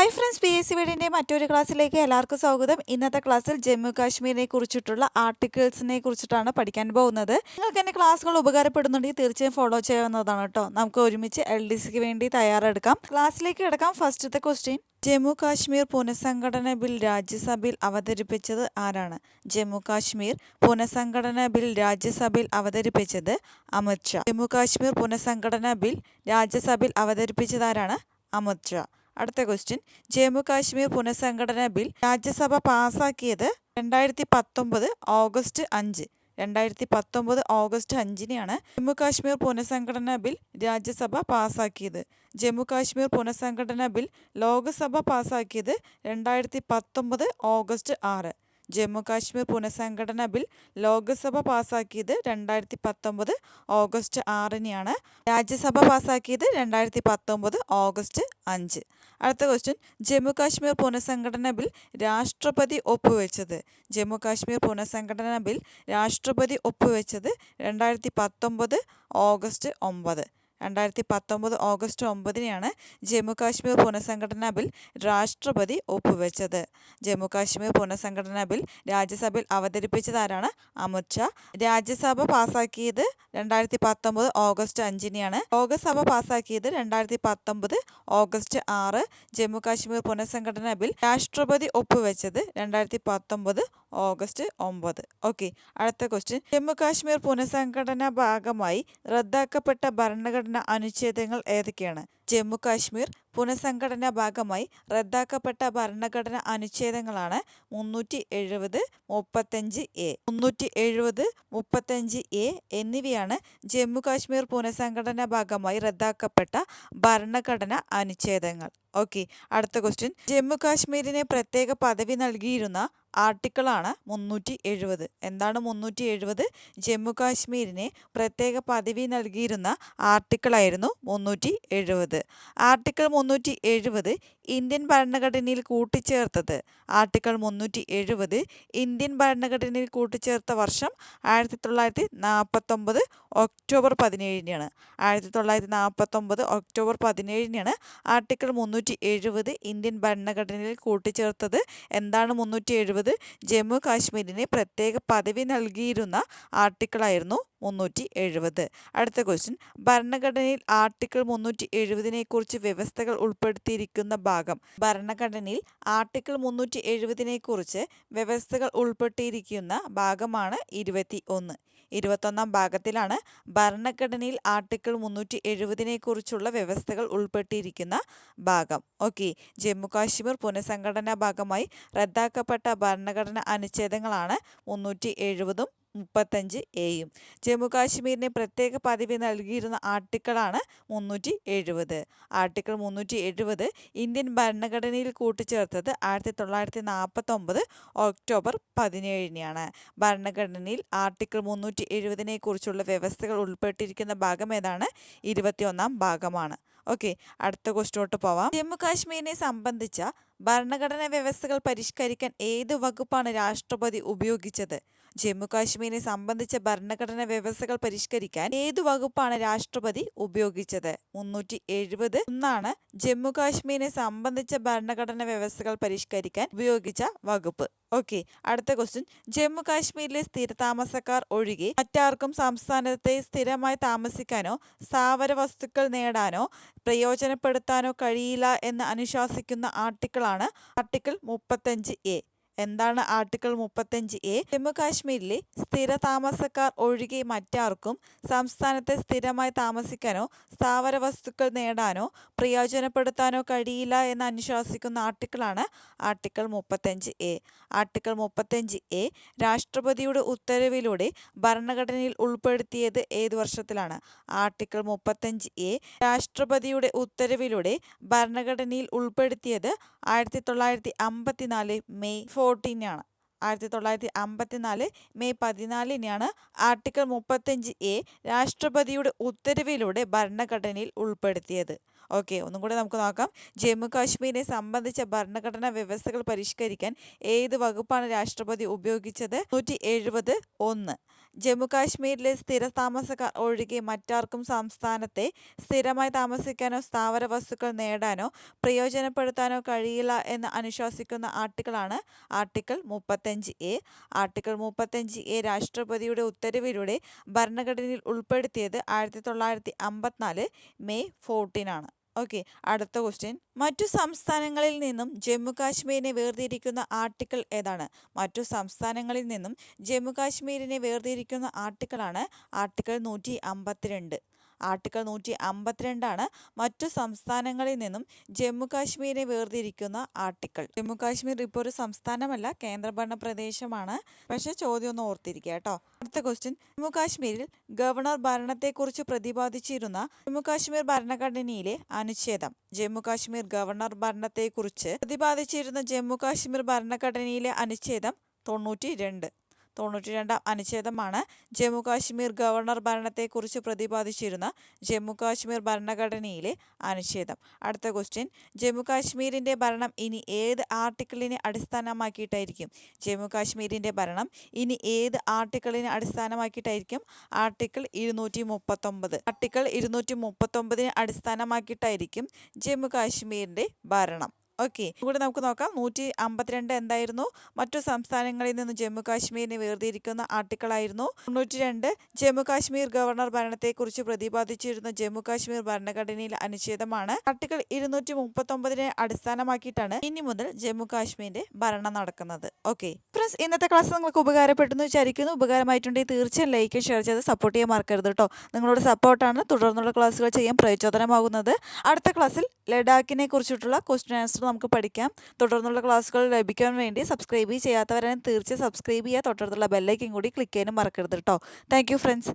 Hi friends P S C വീടിന്റെ മറ്റൊരു ക്ലാസ്സിലേക്ക് എല്ലാവർക്കും സ്വാഗതം. ഇന്നത്തെ ക്ലാസ്സിൽ ജമ്മു കാശ്മീരിനെ കുറിച്ചിട്ടുള്ള ആർട്ടിക്കിൾസിനെ കുറിച്ചിട്ടാണ് പഠിക്കാൻ പോകുന്നത്. നിങ്ങൾക്ക് എന്റെ ക്ലാസ്സുകൾ ഉപകാരപ്പെടുന്നുണ്ടെങ്കിൽ തീർച്ചയായും ഫോളോ ചെയ്യാവുന്നതാണ് കേട്ടോ. നമുക്ക് ഒരുമിച്ച് എൽ ഡി സിക്ക് വേണ്ടി തയ്യാറെടുക്കാം. ക്ലാസ്സിലേക്ക് കിടക്കാം. ഫസ്റ്റത്തെ ക്വസ്റ്റ്യൻ ജമ്മു കാശ്മീർ പുനഃസംഘടന ബിൽ രാജ്യസഭയിൽ അവതരിപ്പിച്ചത് ആരാണ്? ജമ്മു കാശ്മീർ പുനഃസംഘടന ബിൽ രാജ്യസഭയിൽ അവതരിപ്പിച്ചത് അമിത്ഷാ ജമ്മു കാശ്മീർ പുനഃസംഘടന ബിൽ രാജ്യസഭയിൽ അവതരിപ്പിച്ചത് ആരാണ്? അമിത് ഷാ. അടുത്ത ക്വസ്റ്റ്യൻ ജമ്മു കാശ്മീർ പുനഃസംഘടന ബിൽ രാജ്യസഭ പാസാക്കിയത് രണ്ടായിരത്തി പത്തൊമ്പത് ഓഗസ്റ്റ് അഞ്ച്. രണ്ടായിരത്തി പത്തൊമ്പത് ഓഗസ്റ്റ് അഞ്ചിനെയാണ് ജമ്മു കാശ്മീർ പുനഃസംഘടന ബിൽ രാജ്യസഭ പാസാക്കിയത്. ജമ്മു കാശ്മീർ പുനഃസംഘടന ബിൽ ലോക്സഭ പാസാക്കിയത് രണ്ടായിരത്തി പത്തൊമ്പത് ഓഗസ്റ്റ് ആറ്. ജമ്മു കാശ്മീർ പുനഃസംഘടന ബിൽ ലോക്സഭ പാസാക്കിയത് രണ്ടായിരത്തി പത്തൊമ്പത് ഓഗസ്റ്റ് ആറിനെയാണ്. രാജ്യസഭ പാസാക്കിയത് രണ്ടായിരത്തി പത്തൊമ്പത് ഓഗസ്റ്റ് അഞ്ച്. അടുത്ത ക്വസ്റ്റ്യൻ ജമ്മുകാശ്മീർ പുനഃസംഘടന ബിൽ രാഷ്ട്രപതി ഒപ്പുവെച്ചത് ജമ്മുകാശ്മീർ പുനഃസംഘടന ബിൽ രാഷ്ട്രപതി ഒപ്പുവെച്ചത് രണ്ടായിരത്തി പത്തൊമ്പത് ഓഗസ്റ്റ് ഒമ്പത്. രണ്ടായിരത്തി പത്തൊമ്പത് ഓഗസ്റ്റ് ജമ്മു കാശ്മീർ പുനഃസംഘടനാ ബിൽ രാഷ്ട്രപതി ഒപ്പുവെച്ചത്. ജമ്മു കാശ്മീർ പുനഃസംഘടനാ ബിൽ രാജ്യസഭയിൽ അവതരിപ്പിച്ചതാരാണ്? അമിത് ഷാ. രാജ്യസഭ പാസാക്കിയത് രണ്ടായിരത്തി പത്തൊമ്പത് ഓഗസ്റ്റ് അഞ്ചിനെയാണ്. ലോകസഭ പാസാക്കിയത് രണ്ടായിരത്തി പത്തൊമ്പത് ഓഗസ്റ്റ് ആറ്. ജമ്മു കാശ്മീർ പുനഃസംഘടനാ ബിൽ രാഷ്ട്രപതി ഒപ്പുവെച്ചത് രണ്ടായിരത്തി പത്തൊമ്പത് ഓഗസ്റ്റ് ഒമ്പത്. ഓക്കെ അടുത്ത ക്വസ്റ്റ്യൻ ജമ്മു കാശ്മീർ പുനഃസംഘടന ഭാഗമായി റദ്ദാക്കപ്പെട്ട ഭരണഘടന അനുച്ഛേദങ്ങൾ ഏതൊക്കെയാണ്? ജമ്മു കാശ്മീർ പുനഃസംഘടന ഭാഗമായി റദ്ദാക്കപ്പെട്ട ഭരണഘടന അനുച്ഛേദങ്ങളാണ് മുന്നൂറ്റി എഴുപത് മുപ്പത്തഞ്ച് എ. മുന്നൂറ്റി എഴുപത് മുപ്പത്തഞ്ച് എ എന്നിവയാണ് ജമ്മു കാശ്മീർ പുനഃസംഘടന ഭാഗമായി റദ്ദാക്കപ്പെട്ട ഭരണഘടന അനുച്ഛേദങ്ങൾ. ഓക്കെ അടുത്ത ക്വസ്റ്റ്യൻ ജമ്മു കാശ്മീരിന് പ്രത്യേക പദവി നൽകിയിരുന്ന ആർട്ടിക്കിളാണ് മുന്നൂറ്റി എഴുപത് എന്താണ് മുന്നൂറ്റി എഴുപത് ജമ്മു കാശ്മീരിനെ പ്രത്യേക പദവി നൽകിയിരുന്ന ആർട്ടിക്കിളായിരുന്നു മുന്നൂറ്റി എഴുപത് ആർട്ടിക്കിൾ മുന്നൂറ്റി എഴുപത് ഇന്ത്യൻ ഭരണഘടനയിൽ കൂട്ടിച്ചേർത്തത് ആർട്ടിക്കിൾ മുന്നൂറ്റി എഴുപത് ഇന്ത്യൻ ഭരണഘടനയിൽ കൂട്ടിച്ചേർത്ത വർഷം ആയിരത്തി തൊള്ളായിരത്തി നാൽപ്പത്തൊമ്പത് ഒക്ടോബർ പതിനേഴിനാണ്. ആയിരത്തി തൊള്ളായിരത്തി നാൽപ്പത്തൊമ്പത് ഒക്ടോബർ പതിനേഴിനാണ് ആർട്ടിക്കിൾ മുന്നൂറ്റി എഴുപത് ഇന്ത്യൻ ഭരണഘടനയിൽ കൂട്ടിച്ചേർത്തത്. എന്താണ് മുന്നൂറ്റി എഴുപത് ജമ്മു കാശ്മീരിന് പ്രത്യേക പദവി നൽകിയിരുന്ന ആർട്ടിക്കിളായിരുന്നു മുന്നൂറ്റി എഴുപത് അടുത്ത ക്വസ്റ്റ്യൻ ഭരണഘടനയിൽ ആർട്ടിക്കിൾ മുന്നൂറ്റി എഴുപതിനെക്കുറിച്ച് വ്യവസ്ഥകൾ ഉൾപ്പെടുത്തിയിരിക്കുന്ന ഭാഗം ഭരണഘടനയിൽ ആർട്ടിക്കിൾ മുന്നൂറ്റി എഴുപതിനെ കുറിച്ച് വ്യവസ്ഥകൾ ഉൾപ്പെട്ടിരിക്കുന്ന ഭാഗമാണ് ഇരുപത്തി ഒന്ന് ഇരുപത്തൊന്നാം ഭാഗത്തിലാണ് ഭരണഘടനയിൽ ആർട്ടിക്കിൾ മുന്നൂറ്റി എഴുപതിനെ കുറിച്ചുള്ള വ്യവസ്ഥകൾ ഉൾപ്പെട്ടിരിക്കുന്ന ഭാഗം. ഓക്കെ ജമ്മു കാശ്മീർ പുനഃസംഘടനാ ഭാഗമായി റദ്ദാക്കപ്പെട്ട ഭരണഘടന അനുച്ഛേദങ്ങളാണ് മുന്നൂറ്റി എഴുപതും മുപ്പത്തഞ്ച് എയും. ജമ്മു കാശ്മീരിന് പ്രത്യേക പദവി നൽകിയിരുന്ന ആർട്ടിക്കിളാണ് മുന്നൂറ്റി എഴുപത് ആർട്ടിക്കിൾ മുന്നൂറ്റി എഴുപത് ഇന്ത്യൻ ഭരണഘടനയിൽ കൂട്ടിച്ചേർത്തത് ആയിരത്തി തൊള്ളായിരത്തി നാൽപ്പത്തൊമ്പത് ഒക്ടോബർ പതിനേഴിനെയാണ് ഭരണഘടനയിൽ ആർട്ടിക്കിൾ മുന്നൂറ്റി എഴുപതിനെ കുറിച്ചുള്ള വ്യവസ്ഥകൾ ഉൾപ്പെട്ടിരിക്കുന്ന ഭാഗം ഏതാണ്? ഇരുപത്തിയൊന്നാം ഭാഗമാണ്. ഓക്കെ അടുത്ത ക്വസ്റ്റ്യനോട്ട് പോവാം. ജമ്മു കാശ്മീരിനെ സംബന്ധിച്ച ഭരണഘടനാ വ്യവസ്ഥകൾ പരിഷ്കരിക്കാൻ ഏത് വകുപ്പാണ് രാഷ്ട്രപതി ഉപയോഗിച്ചത്? ജമ്മു കാശ്മീരിനെ സംബന്ധിച്ച ഭരണഘടന വ്യവസ്ഥകൾ പരിഷ്കരിക്കാൻ ഏതു വകുപ്പാണ് രാഷ്ട്രപതി ഉപയോഗിച്ചത്? മുന്നൂറ്റി എഴുപത് ഒന്നാണ് ജമ്മു കാശ്മീരിനെ സംബന്ധിച്ച ഭരണഘടന വ്യവസ്ഥകൾ പരിഷ്കരിക്കാൻ ഉപയോഗിച്ച വകുപ്പ്. ഓക്കെ അടുത്ത ക്വസ്റ്റ്യൻ ജമ്മു കാശ്മീരിലെ സ്ഥിരതാമസക്കാർ ഒഴികെ മറ്റാർക്കും സംസ്ഥാനത്തെ സ്ഥിരമായി താമസിക്കാനോ സ്ഥാവര വസ്തുക്കൾ നേടാനോ പ്രയോജനപ്പെടുത്താനോ കഴിയില്ല എന്ന് അനുശാസിക്കുന്ന ആർട്ടിക്കിളാണ് ആർട്ടിക്കിൾ മുപ്പത്തഞ്ച് എ. എന്താണ് ആർട്ടിക്കിൾ മുപ്പത്തഞ്ച് എ. ജമ്മുകാശ്മീരിലെ സ്ഥിര താമസക്കാർ ഒഴികെ മറ്റാർക്കും സംസ്ഥാനത്തെ സ്ഥിരമായി താമസിക്കാനോ സ്ഥാവര വസ്തുക്കൾ നേടാനോ പ്രയോജനപ്പെടുത്താനോ കഴിയില്ല എന്ന് അനുശാസിക്കുന്ന ആർട്ടിക്കിളാണ് ആർട്ടിക്കിൾ മുപ്പത്തഞ്ച് എ. ആർട്ടിക്കിൾ മുപ്പത്തഞ്ച് എ രാഷ്ട്രപതിയുടെ ഉത്തരവിലൂടെ ഭരണഘടനയിൽ ഉൾപ്പെടുത്തിയത് ഏത് വർഷത്തിലാണ്? ആർട്ടിക്കിൾ മുപ്പത്തഞ്ച് എ രാഷ്ട്രപതിയുടെ ഉത്തരവിലൂടെ ഭരണഘടനയിൽ ഉൾപ്പെടുത്തിയത് ആയിരത്തി തൊള്ളായിരത്തി അമ്പത്തിനാല് മെയ്. ഫോർട്ടീനാണ് ആയിരത്തി തൊള്ളായിരത്തി അമ്പത്തിനാല് മെയ് പതിനാലിനാണ് ആർട്ടിക്കിൾ മുപ്പത്തഞ്ച് എ രാഷ്ട്രപതിയുടെ ഉത്തരവിലൂടെ ഭരണഘടനയിൽ ഉൾപ്പെടുത്തിയത്. ഓക്കെ ഒന്നും കൂടെ നമുക്ക് നോക്കാം. ജമ്മു കാശ്മീരിനെ സംബന്ധിച്ച ഭരണഘടനാ വ്യവസ്ഥകൾ പരിഷ്കരിക്കാൻ ഏത് വകുപ്പാണ് രാഷ്ട്രപതി ഉപയോഗിച്ചത്? നൂറ്റി എഴുപത് ഒന്ന്. ജമ്മു കാശ്മീരിലെ സ്ഥിര താമസക്കാർ ഒഴികെ മറ്റാർക്കും സംസ്ഥാനത്തെ സ്ഥിരമായി താമസിക്കാനോ സ്ഥാവര വസ്തുക്കൾ നേടാനോ പ്രയോജനപ്പെടുത്താനോ കഴിയില്ല എന്ന് അനുശാസിക്കുന്ന ആർട്ടിക്കിളാണ് ആർട്ടിക്കിൾ മുപ്പത്തഞ്ച് എ. ആർട്ടിക്കിൾ മുപ്പത്തഞ്ച് എ രാഷ്ട്രപതിയുടെ ഉത്തരവിലൂടെ ഭരണഘടനയിൽ ഉൾപ്പെടുത്തിയത് ആയിരത്തി തൊള്ളായിരത്തി അമ്പത്തിനാല് മെയ് ഫോർട്ടീനാണ് ഓക്കെ അടുത്ത ക്വസ്റ്റ്യൻ മറ്റു സംസ്ഥാനങ്ങളിൽ നിന്നും ജമ്മു കാശ്മീരിനെ വേർതിരിക്കുന്ന ആർട്ടിക്കിൾ ഏതാണ്? മറ്റു സംസ്ഥാനങ്ങളിൽ നിന്നും ജമ്മു കാശ്മീരിനെ വേർതിരിക്കുന്ന ആർട്ടിക്കിളാണ് ആർട്ടിക്കിൾ നൂറ്റി അമ്പത്തിരണ്ട്. ആർട്ടിക്കിൾ നൂറ്റി അമ്പത്തിരണ്ടാണ് മറ്റു സംസ്ഥാനങ്ങളിൽ നിന്നും ജമ്മു കാശ്മീരിനെ വേർതിരിക്കുന്ന ആർട്ടിക്കിൾ. ജമ്മു കാശ്മീർ ഇപ്പോൾ ഒരു സംസ്ഥാനമല്ല കേന്ദ്രഭരണ പ്രദേശമാണ്. പക്ഷേ ചോദ്യം ഒന്ന് ഓർത്തിരിക്കുക കേട്ടോ. അടുത്ത ക്വസ്റ്റ്യൻ ജമ്മു കാശ്മീരിൽ ഗവർണർ ഭരണത്തെക്കുറിച്ച് പ്രതിപാദിച്ചിരുന്ന ജമ്മു കാശ്മീർ ഭരണഘടനയിലെ അനുച്ഛേദം. ജമ്മു കാശ്മീർ ഗവർണർ ഭരണത്തെക്കുറിച്ച് പ്രതിപാദിച്ചിരുന്ന ജമ്മു കാശ്മീർ ഭരണഘടനയിലെ അനുച്ഛേദം തൊണ്ണൂറ്റി രണ്ട് തൊണ്ണൂറ്റി രണ്ടാം അനുച്ഛേദമാണ്. ജമ്മു കാശ്മീർ ഗവർണർ ഭരണത്തെക്കുറിച്ച് പ്രതിപാദിച്ചിരുന്ന ജമ്മു കാശ്മീർ ഭരണഘടനയിലെ അനുച്ഛേദം. അടുത്ത ക്വസ്റ്റ്യൻ ജമ്മു കാശ്മീരിന്റെ ഭരണം ഇനി ഏത് ആർട്ടിക്കിളിനെ അടിസ്ഥാനമാക്കിയിട്ടായിരിക്കും? ജമ്മു കാശ്മീരിന്റെ ഭരണം ഇനി ഏത് ആർട്ടിക്കിളിനെ അടിസ്ഥാനമാക്കിയിട്ടായിരിക്കും? ആർട്ടിക്കിൾ ഇരുന്നൂറ്റി മുപ്പത്തൊമ്പത് ആർട്ടിക്കിൾ ഇരുന്നൂറ്റി മുപ്പത്തൊമ്പതിനെ അടിസ്ഥാനമാക്കിയിട്ടായിരിക്കും ജമ്മു കാശ്മീരിന്റെ ഭരണം. ഓക്കെ ഇവിടെ നമുക്ക് നോക്കാം. നൂറ്റി അമ്പത്തിരണ്ട് എന്തായിരുന്നു? മറ്റു സംസ്ഥാനങ്ങളിൽ നിന്ന് ജമ്മു കാശ്മീരിനെ വേർതിരിക്കുന്ന ആർട്ടിക്കിളായിരുന്നു. തൊണ്ണൂറ്റി രണ്ട് ജമ്മു കാശ്മീർ ഗവർണർ ഭരണത്തെക്കുറിച്ച് പ്രതിപാദിച്ചിരുന്ന ജമ്മു കാശ്മീർ ഭരണഘടനയിലെ അനുച്ഛേദമാണ് ആർട്ടിക്കിൾ ഇരുന്നൂറ്റി മുപ്പത്തൊമ്പതിനെ അടിസ്ഥാനമാക്കിയിട്ടാണ് ഇനി മുതൽ ജമ്മു കാശ്മീരിന്റെ ഭരണം നടക്കുന്നത്. ഓക്കെ ഫ്രണ്ട്സ് ഇന്നത്തെ ക്ലാസ് നിങ്ങൾക്ക് ഉപകാരപ്പെട്ടെന്ന് വിചാരിക്കുന്നു. ഉപകാരമായിട്ടുണ്ടെങ്കിൽ തീർച്ചയായും ലൈക്ക് ഷെയർ ചെയ്ത് സപ്പോർട്ട് ചെയ്യാൻ മറക്കരുത് കേട്ടോ നിങ്ങളുടെ സപ്പോർട്ടാണ് തുടർന്നുള്ള ക്ലാസ്സുകൾ ചെയ്യാൻ പ്രചോദനമാകുന്നത്. അടുത്ത ക്ലാസ്സിൽ ലഡാക്കിനെ കുറിച്ചിട്ടുള്ള ക്വസ്റ്റ്യൻ ആൻസർ നമുക്ക് പഠിക്കാം. തുടർന്നുള്ള ക്ലാസ്സുകൾ ലഭിക്കാൻ വേണ്ടി സബ്സ്ക്രൈബ് ചെയ്യാത്തവരാണെങ്കിൽ തീർച്ചയായും സബ്സ്ക്രൈബ് ചെയ്യുക. തൊട്ടടുത്തുള്ള ബെല്ലൈക്കും കൂടി ക്ലിക്ക് ചെയ്യാനും മറക്കരുത് കേട്ടോ താങ്ക് ഫ്രണ്ട്സ്